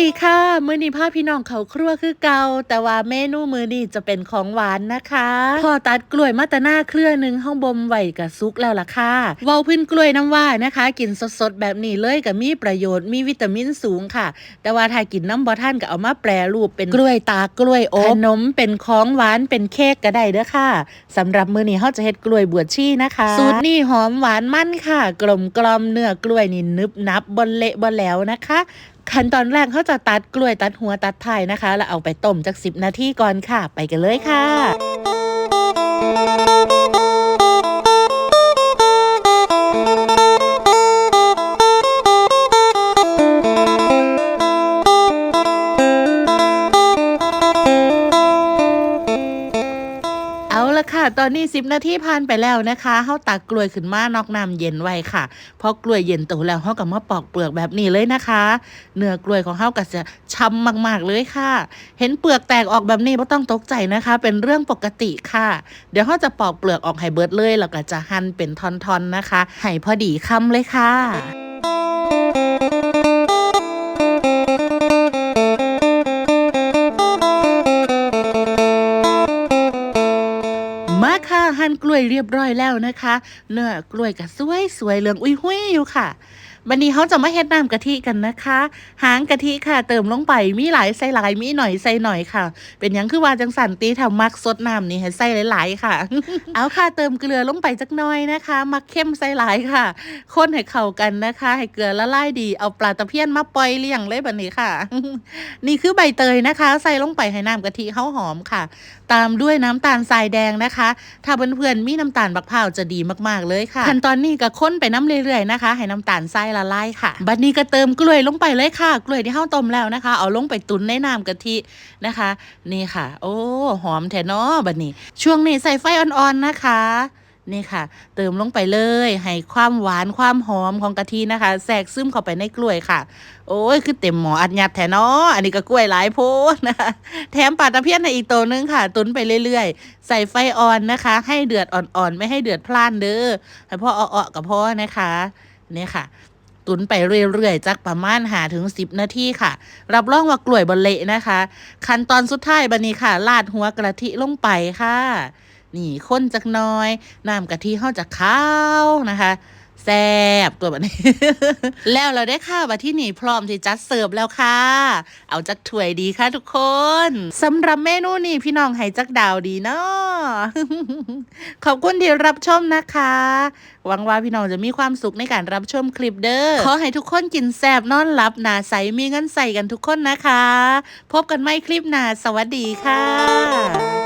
ดีค่ะ มื้อนี้พาพี่น้องเขาครัวคือเก่าแต่ว่าเมนูมื้อนี้จะเป็นของหวานนะคะพอตัดกล้วยมาแตหน้าเครือหนึ่งห้องบ่มไว้กับซุกแล้วล่ะค่ะเว้าพื้นกล้วยน้ำว่านะคะ กินสดๆแบบนี้เลยก็มีประโยชน์มีวิตามินสูงค่ะ แต่ว่าถ้ากินน้ำบ่ท่านก็เอามาแปรรูปเป็นกล้วยตากล้วยอบขนมเป็นของหวานเป็นเค้กก็ได้เด้อค่ะสำหรับมื้อนี้เฮาจะเฮ็ดกล้วยบวชชีนะคะสูตรนี้หอมหวานมันค่ะ กลมกลอมเนื้อกล้วยนี่นึบนับบนเละบนแล้วนะคะ ขั้นตอนแรกเขาจะตัดกล้วยตัดหัวตัดไทยนะคะ แล้วเอาไปต้มจาก 10 นาทีก่อนค่ะ ไปกันเลยค่ะ ตอนนี้10นาทีผ่านไปแล้วนะคะเฮาตักกล้วยขึ้นมานอกน้ำเย็นไว้ค่ะพอกล้วยเย็นโตแล้วเฮาก็มาปอกเปลือกแบบนี้เลยนะคะ เนื้อกล้วยของเฮาก็จะช้ำมากๆเลยค่ะ เห็นเปลือกแตกออกแบบนี้ไม่ต้องตกใจนะคะ เป็นเรื่องปกติค่ะ เดี๋ยวเฮาจะปอกเปลือกออกให้เบิดเลยแล้วก็จะหั่นเป็นท่อนๆนะคะให้พอดีคำเลยค่ะ ล้วยเรียบร้อยแล้วนะคะ เนื้อกล้วยก็สวยสวยเหลืองอุ้ยหุ้ยอยู่ค่ะ วันนี้เขาจะมาเฮ็ดน้ำกะทิกันนะคะ หางกะทิค่ะ เติมลงไปมีหลายใส่หลายมีหน่อยใส่หน่อยค่ะ เป็นยังคือว่าจังสันตีแถวมักสดน้ำนี่ให้ใส่หลายๆค่ะ เอาค่ะเติมเกลือลงไปจักน่อยนะคะ มักเข้มใส่หลายค่ะคนให้เข้ากันนะคะ ให้เกลือละลายดีเอาปลาตะเพียนมาปล่อยเลี้ยงเลยแบบนี้ค่ะ นี่คือใบเตยนะคะ ใส่ลงไปให้น้ำกะทิเขาหอมค่ะ ตามด้วยน้ำตาลทรายแดงนะคะ ถ้าเพื่อนๆมีน้ำตาลบักพร้าวจะดีมากๆเลยค่ะขั้นตอนนี้ก็ค้นไปน้ำเรื่อยๆนะคะ ให้น้ำตาลทรายละลายค่ะ บัดนี้ก็เติมกล้วยลงไปเลยค่ะ กล้วยที่เฮาต้มแล้วนะคะ เอาลงไปตุนในน้ำกะทินะคะ นี่ค่ะ โอ้หอมแท้เนาะบัดนี้ ช่วงนี้ใส่ไฟอ่อนๆนะคะนี่ค่ะ เติมลงไปเลย ให้ความหวานความหอมของกะทินะคะแทรกซึมเข้าไปในกล้วยค่ะ โอ้ยคือเต็มหมออัดยัดแทนาะอันนี้ก็กล้วยหลายโพดนะคะแถมปลาตะเพียนในอีกตัวนึงค่ะ ตุนไปเรื่อยๆ ใส่ไฟอ่อนนะคะ ให้เดือดอ่อนๆ ไม่ให้เดือดพล่านเด้อให้พ่อเอาๆกับพ่อนะคะ เนี่ยค่ะ ตุนไปเรื่อยๆจักประมาณหาถึงสิบนาทีค่ะ รับรองว่ากล้วยบนเละนะคะ ขั้นตอนสุดท้ายบันนี้ค่ะลาดหัวกะทิลงไปค่ะ นี่ข้นจักน้อยน้ำกะทิเข้าจากข้าวนะคะ แซ่บตัวแบบนี้ แล้วเราได้ข้าวมาที่นี่พร้อมที่จัดเสิร์ฟแล้วค่ะ เอาจักถ้วยดีค่ะทุกคนสำหรับเมนูนี้พี่น้องให้จักดาวดีเนาะขอบคุณที่รับชมนะคะ หวังว่าพี่น้องจะมีความสุขในการรับชมคลิปเด้อขอให้ทุกคนกินแซบนอนหลับหนาใสมีเงินใส่กันทุกคนนะคะ พบกันใหม่คลิปหน้าสวัสดีค่ะ